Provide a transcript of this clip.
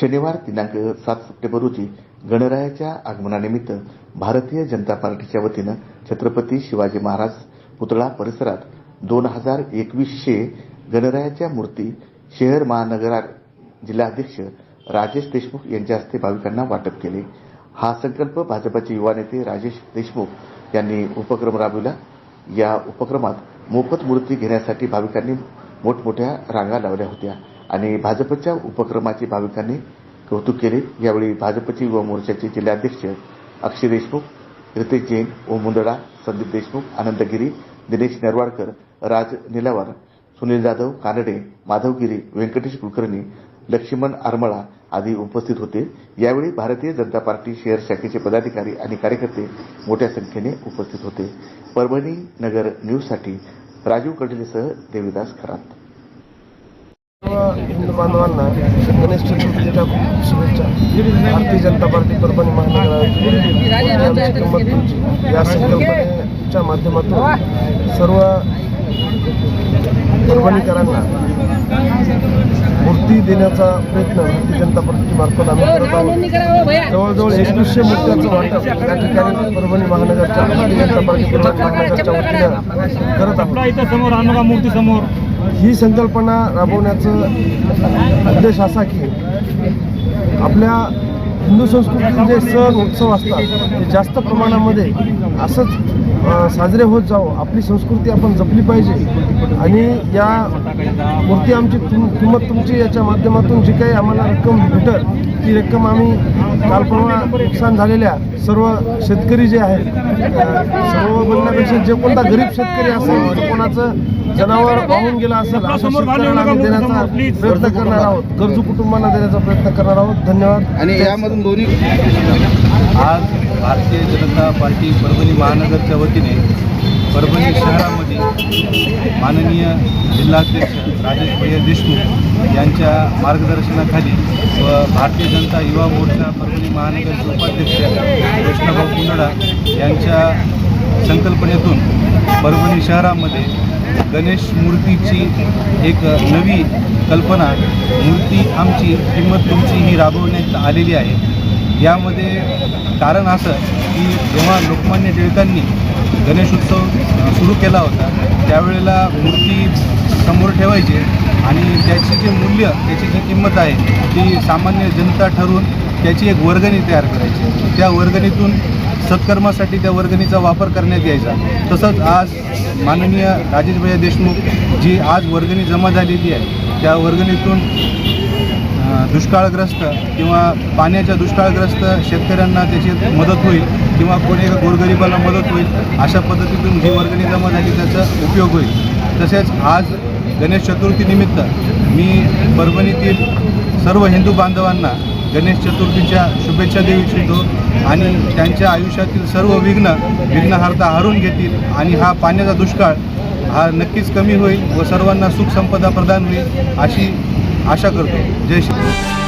शनिवार दिनांक सात सप्टेंबर रोजी गणरायाच्या आगमनानिमित्त भारतीय जनता पार्टीच्या वतीनं छत्रपती शिवाजी महाराज पुतळा परिसरात दोन हजार एकवीसशे गणरायाच्या मूर्ती शहर महानगर जिल्हाध्यक्ष राजेश देशमुख यांच्या हस्ते भाविकांना वाटप केले. हा संकल्प भाजपचे युवा नेते राजेश देशमुख यांनी उपक्रम राबविला. या उपक्रमात मोफत मूर्ती घेण्यासाठी भाविकांनी मोठमोठ्या रांगा लावल्या होत्या. आणि भाजपच्या उपक्रमाचे भाविकांनी कौतुक केले. यावेळी भाजपचे युवा मोर्चाचे जिल्हाध्यक्ष अक्षय देशमुख रितेश जैन ओम मुंदडा संदीप देशमुख आनंद गिरी दिनेश नरवाडकर राज निलावार सुनील जाधव कानडे माधव गिरी व्यंकटेश कुलकर्णी लक्ष्मण आरमळा आदी उपस्थित होते. यावेळी भारतीय जनता पार्टी शहर शाखेचे पदाधिकारी आणि कार्यकर्ते मोठ्या संख्येने उपस्थित होते. परभणी नगर न्यूजसाठी राजीव कटेलेसह देविदास खरात. हिंदू बांधवांना गणेश चतुर्थीच्या खूप शुभेच्छा. भारतीय जनता पार्टी परभणी महानगराची किंमत तुमची या संकल्पनेच्या माध्यमातून सर्व परभणीकरांना मूर्ती देण्याचा प्रयत्न भारतीय जनता पार्टीमार्फत आम्ही करत आहोत. जवळजवळ एकवीसशे मूर्त्यांचं वाटप त्या ठिकाणी परभणी महानगरच्या भारतीय जनता पार्टी परभणी महानगरच्या वतीनं करत आहोत. आपला इथं समोर. ही संकल्पना राबवण्याचं उद्देश असा की आपल्या हिंदू संस्कृतीचे जे सण उत्सव असतात ते जास्त प्रमाणामध्ये असंच साजरे होत जावं. आपली संस्कृती आपण जपली पाहिजे. आणि या मूर्ती आमची तुम किंमत तुमची याच्या माध्यमातून जी काही आम्हाला रक्कम भेटल ती रक्कम आम्ही काल परवा नुकसान झालेल्या सर्व शेतकरी जे आहेत सर्व बोलण्यापेक्षा जे कोणता गरीब शेतकरी असेल जे कोणाचं जनावर वाहून गेलं असेल अशा शेतकऱ्यांना आम्ही देण्याचा. प्रयत्न करणार आहोत. गरजू कुटुंबांना देण्याचा प्रयत्न करणार आहोत. धन्यवाद. आणि यामधून दोन्ही आज भारतीय जनता पार्टी परभणी महानगरच्या वतीने परभणी शहरामध्ये माननीय जिल्हाध्यक्ष राजेश भैया देशमुख यांच्या मार्गदर्शनाखाली व भारतीय जनता युवा मोर्चा परभणी महानगरचे उपाध्यक्ष कृष्णभाऊ कुंदडा यांच्या संकल्पनेतून परभणी शहरामध्ये गणेश मूर्तीची एक नवी कल्पना मूर्ती आमची किंमत तुमची ही राबवण्यात आलेली आहे. यामध्ये कारण असं की जेव्हा लोकमान्य टिळकांनी गणेशोत्सव सुरू केला होता त्यावेळेला मूर्ती समोर ठेवायची आणि त्याची जे मूल्य त्याची जी किंमत आहे ती सामान्य जनता ठरवून त्याची एक वर्गणी तयार करायची. त्या वर्गणीतून सत्कर्मासाठी त्या वर्गणीचा वापर करण्यात यायचा. तसंच आज माननीय राजेशभैया देशमुख जी आज वर्गणी जमा झालेली आहे त्या वर्गणीतून दुष्काळग्रस्त किंवा पाण्याच्या दुष्काळग्रस्त शेतकऱ्यांना त्याची मदत होईल किंवा कोणी गोरगरिबाला मदत होईल अशा पद्धतीतून ही वर्गणी जमा झाली त्याचा उपयोग होईल. तसेच आज गणेश चतुर्थीनिमित्त मी परभणीतील सर्व हिंदू बांधवांना गणेश चतुर्थीच्या शुभेच्छा देऊ इच्छितो आणि त्यांच्या आयुष्यातील सर्व विघ्न विघ्नहर्ता हरून घेतील आणि हा पाण्याचा दुष्काळ हा नक्कीच कमी होईल व सर्वांना सुख संपदा प्रदान होईल अशी आशा करतो. जय श्री